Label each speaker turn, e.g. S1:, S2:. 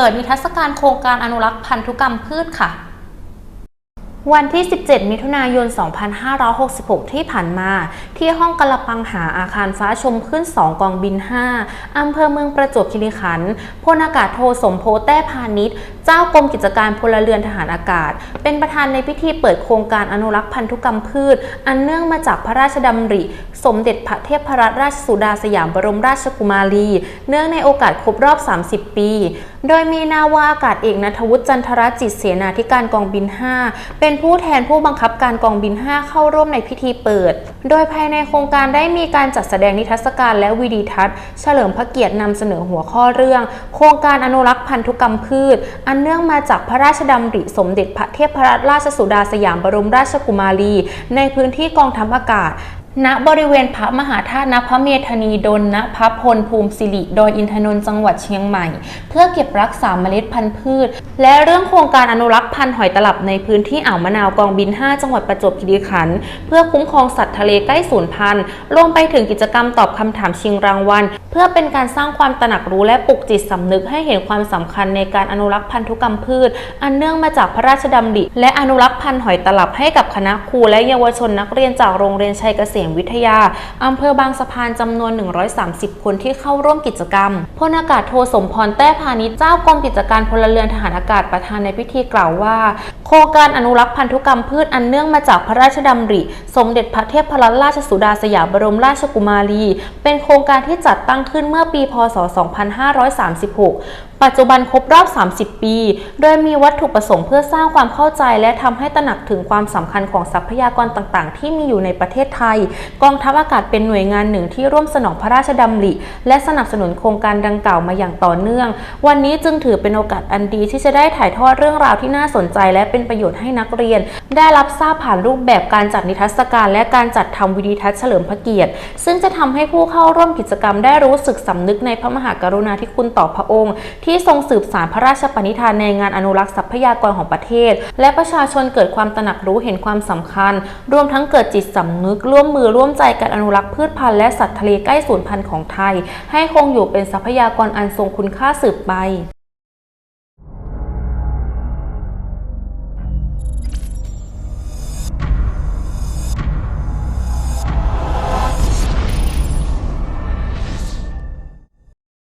S1: เปิดนิทรรศการโครงการอนุรักษ์พันธุกรรมพืชค่ะ วันที่ 17 มิถุนายน 2566 ที่ผ่านมา ที่ห้องกระปังหาอาคารฟ้าชมขึ้น 2 กองบิน 5 อำเภอเมืองประจวบคีรีขันธ์พลอากาศโทสมโพแต้พาณิชย์ เจ้ากรมกิจการพลเรือนทหารอากาศ เป็นประธานในพิธีเปิดโครงการอนุรักษ์พันธุกรรมพืช อันเนื่องมาจากพระราชดำริ สมเด็จพระเทพรัตนราชสุดาสยามบรมราชกุมารี เนื่องในโอกาสครบรอบ 30 ปี โดยมีนาวาอากาศเอกนัทวุฒิจันทรจิตเสนาธิการกองบิน 5 เป็นผู้แทนผู้บังคับการกองบิน 5 เข้าร่วมในพิธีเปิด โดยภายในโครงการได้มีการจัดแสดงนิทรรศการและวิดีทัศน์ เฉลิมพระเกียรตินำเสนอหัวข้อเรื่อง โครงการอนุรักษ์พันธุกรรมพืช อันเนื่องมาจากพระราชดำริสมเด็จพระเทพรัตนราชสุดาสยามบรมราชกุมารี ในพื้นที่กองทัพอากาศ ณบริเวณพระมหาธาตุณพระเมธานีดลณพระพลภูมิสิริดอยอินทนนท์จังหวัดเชียงใหม่ เพื่อเก็บรักษาเมล็ดพันธุ์พืช และเรื่องโครงการอนุรักษ์พันธุ์หอยตลับในพื้นที่อ่าวมะนาวกองบิน 5 จังหวัดประจวบคีรีขันธ์เพื่อคุ้มครองสัตว์ทะเลใกล้สูญพันธุ์รวมไปถึงกิจกรรมตอบคำถามชิงรางวัล เพื่อเป็นการสร้างความตระหนักรู้และปลุกจิตสำนึกให้เห็นความสำคัญในการอนุรักษ์พันธุกรรมพืช อันเนื่องมาจากพระราชดำริและอนุรักษ์พันธุ์หอยตลับให้กับคณะครูและเยาวชนนักเรียนจากโรงเรียนชัยเกษมวิทยาอำเภอบางสะพานจำนวน 130 คนที่เข้าร่วมกิจกรรมพลอากาศโทสมพรแต้พาณิชย์เจ้ากรมกิจการพลเรือนทหารอากาศประธานในพิธีกล่าวว่า โครงการอนุรักษ์พันธุกรรมพืชอันเนื่องมาจากพระราชดำริ สมเด็จพระเทพรัตนราชสุดาสยามบรมราชกุมารี เป็นโครงการที่จัดตั้งขึ้นเมื่อปี พศ 2536 ปัจจุบันครบรอบ 30 ปี โดยมีวัตถุประสงค์เพื่อสร้างความเข้าใจ และทำให้ตระหนักถึงความสำคัญของทรัพยากรต่างๆ ที่มีอยู่ในประเทศไทย กองทัพอากาศเป็นหน่วยงานหนึ่งที่ร่วมสนองพระราชดำริ และสนับสนุนโครงการดังกล่าวมาอย่างต่อเนื่อง วันนี้จึงถือเป็นโอกาสอันดีที่จะได้ถ่ายทอดเรื่องราวที่น่าสนใจ และเป็นประโยชน์ให้นักเรียน ได้รับทราบผ่านรูปแบบการจัดนิทรรศการ และการจัดทำวิดีทัศน์เฉลิมพระเกียรติ ซึ่งจะทำให้ผู้เข้าร่วมกิจกรรมได้รู้สึกสำนึกในพระมหากรุณาธิคุณต่อพระองค์ทที่ทรงสืบสานพระราชปณิธานในงานอนุรักษ์ทรัพยากรของประเทศ และประชาชนเกิดความตระหนักรู้เห็นความสำคัญ รวมทั้งเกิดจิตสำนึก ร่วมมือร่วมใจกันอนุรักษ์พืชพันธุ์และสัตว์ทะเลใกล้สูญพันธุ์ของไทย ให้คงอยู่เป็นทรัพยากรอันทรงคุณค่าสืบไป